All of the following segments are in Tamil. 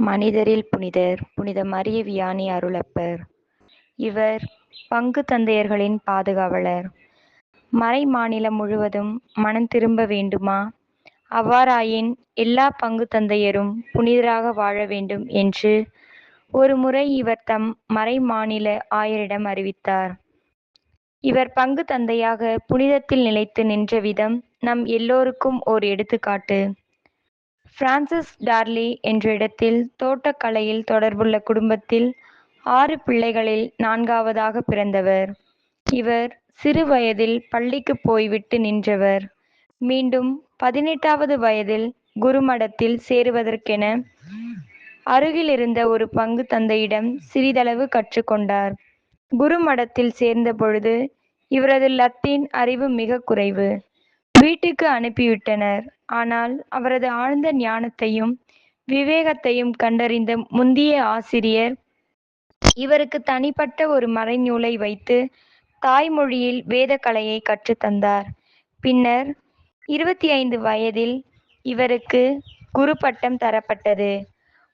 மனிதரில் புனிதர் புனித மரிய வியானி அருளப்பர். இவர் பங்கு தந்தையர்களின் பாதுகாவலர். மறைமாநிலம் முழுவதும் மனம் திரும்ப வேண்டுமா? அவ்வாறாயின் எல்லா பங்கு தந்தையரும் புனிதராக வாழ வேண்டும் என்று ஒருமுறை இவர் தம் மறைமாநில ஆயரிடம் அறிவித்தார். இவர் பங்கு தந்தையாக புனிதத்தில் நிலைத்து நின்ற விதம் நம் எல்லோருக்கும் ஓர் எடுத்துக்காட்டு. பிரான்சிஸ் டார்லி என்ற இடத்தில் தோட்டக்கலையில் தொடர்புள்ள குடும்பத்தில் ஆறு பிள்ளைகளில் நான்காவதாக பிறந்தவர். இவர் சிறு வயதில் பள்ளிக்குப் போய்விட்டு நின்றவர். மீண்டும் பதினெட்டாவது வயதில் குருமடத்தில் சேருவதற்கென அருகிலிருந்த ஒரு பங்கு தந்தையிடம் சிறிதளவு கற்றுக்கொண்டார் குருமடத்தில் சேர்ந்த பொழுது இவரது லத்தீன் அறிவு மிக குறைவு. வீட்டுக்கு அனுப்பிவிட்டனர். ஆனால் அவரது ஆழ்ந்த ஞானத்தையும் விவேகத்தையும் கண்டறிந்த முந்திய ஆசிரியர் இவருக்கு தனிப்பட்ட ஒரு மறைநூலை வைத்து தாய்மொழியில் வேதக்கலையை கலையைக் கற்றுத் தந்தார். பின்னர் இருபத்தைந்து வயதில் இவருக்கு குருப்பட்டம் தரப்பட்டது.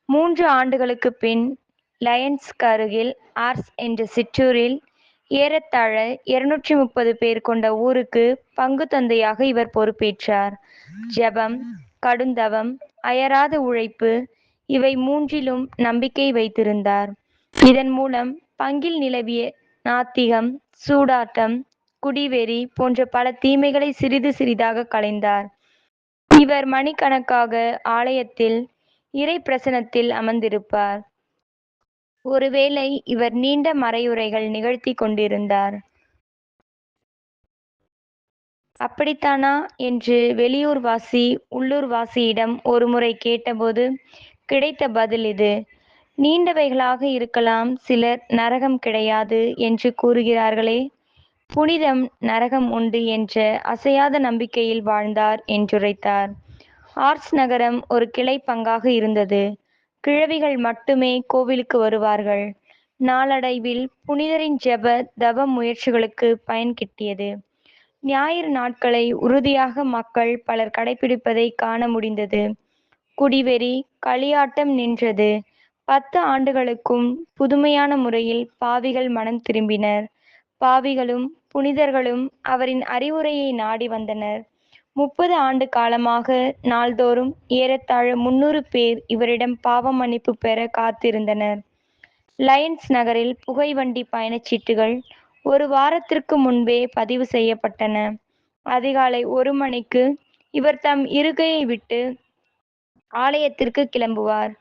மூன்று ஆண்டுகளுக்குப் பின் லயன்ஸ்கருகில் ஆர்ஸ் என்ற சிற்றூரில் ஏறத்தாழ இருநூற்றி முப்பது பேர் கொண்ட ஊருக்கு பங்கு தந்தையாக இவர் பொறுப்பேற்றார். ஜெபம், கடுந்தவம், அயராத உழைப்பு இவை மூன்றிலும் நம்பிக்கை வைத்திருந்தார். இதன் மூலம் பங்கில் நிலவிய நாத்திகம், சூடாட்டம் குடிவெறி போன்ற பல தீமைகளை சிறிது சிறிதாக களைந்தார். இவர் மணிக்கணக்காக ஆலயத்தில் இறைப்பிரசன்னத்தில் அமர்ந்திருப்பார். ஒருவேளை இவர் நீண்ட மறையுரைகள் நிகழ்த்தி கொண்டிருந்தார். அப்படித்தானா? என்று வெளியூர் வாசி உள்ளூர் வாசியிடம் ஒருமுறை கேட்டபோது கிடைத்த பதில் இது. நீண்டவைகளாக இருக்கலாம் சிலர் நரகம் கிடையாது என்று கூறுகிறார்களே. புனிதம் நரகம் உண்டு என்ற அசையாத நம்பிக்கையில் வாழ்ந்தார் என்றுரைத்தார். ஆர்ட்ஸ் நகரம் ஒரு கிளை பங்காக இருந்தது. கிழவிகள் மட்டுமே கோவிலுக்கு வருவார்கள். நாளடைவில் புனிதரின் ஜெப, தவ முயற்சிகளுக்கு பயன் கிட்டியது. ஞாயிறு நாட்களை உறுதியாக மக்கள் பலர் கடைப்பிடிப்பதைக் காண முடிந்தது. குடிவெறி, களியாட்டம் நின்றது. பத்து ஆண்டுகளுக்கும் புதுமையான முறையில் பாவிகள் மனம் திரும்பினர். பாவிகளும் புனிதர்களும் அவரின் அறிவுரையை நாடி வந்தனர். முப்பது ஆண்டு காலமாக நாள்தோறும் ஏறத்தாழ முன்னூறு பேர் இவரிடம் பாவ மன்னிப்பு பெற காத்திருந்தனர். லயன்ஸ் நகரில் புகைவண்டி பயணச்சீட்டுகள் ஒரு வாரத்திற்கு முன்பே பதிவு செய்யப்பட்டன. அதிகாலை ஒரு மணிக்கு இவர் தம் இருக்கையை விட்டு ஆலயத்திற்கு கிளம்புவார்.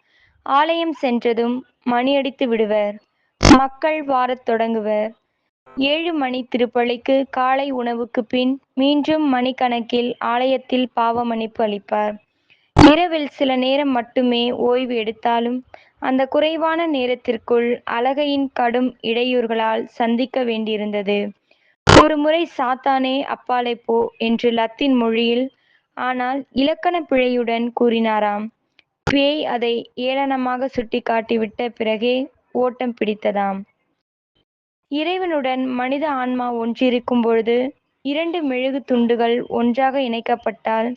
ஆலயம் சென்றதும் மணியடித்து விடுவர். மக்கள் வாரத் தொடங்குவர். ஏழு மணி திருப்பலிக்கு காலை உணவுக்குப் பின் மீண்டும் மணிக்கணக்கில் ஆலயத்தில் பாவ மன்னிப்பு அளிப்பார். இரவில் சில நேரம் மட்டுமே ஓய்வு எடுத்தாலும் அந்த குறைவான நேரத்திற்குள் அழகையின் கடும் இடையூறுகளால் சந்திக்க வேண்டியிருந்தது. ஒரு முறை சாத்தானே அப்பாலே போ என்று லத்தீன் மொழியில் ஆனால் இலக்கணப் பிழையுடன் கூறினாராம். பேய் அதை ஏளனமாக சுட்டி காட்டிவிட்ட பிறகே ஓட்டம் பிடித்ததாம். இறைவனுடன் மனித ஆன்மா ஒன்றிருக்கும் பொழுது இரண்டு மெழுகு துண்டுகள் ஒன்றாக இணைக்கப்பட்டால்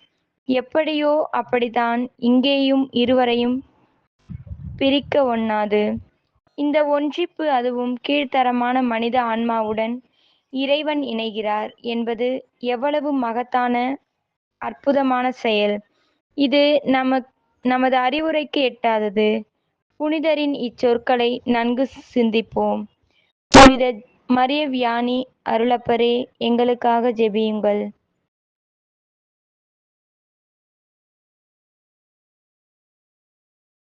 எப்படியோ அப்படித்தான் இங்கேயும் இருவரையும் பிரிக்க ஒண்ணாது. இந்த ஒன்றிப்பு அதுவும் கீழ்த்தரமான மனித ஆன்மாவுடன் இறைவன் இணைகிறார் என்பது எவ்வளவு மகத்தான அற்புதமான செயல். இது நமது அறிவுரைக்கு எட்டாதது. புனிதரின் இச்சொற்களை நன்கு சிந்திப்போம். புனித மரிய வியானி அருளப்பரே எங்களுக்காக ஜெபியுங்கள்.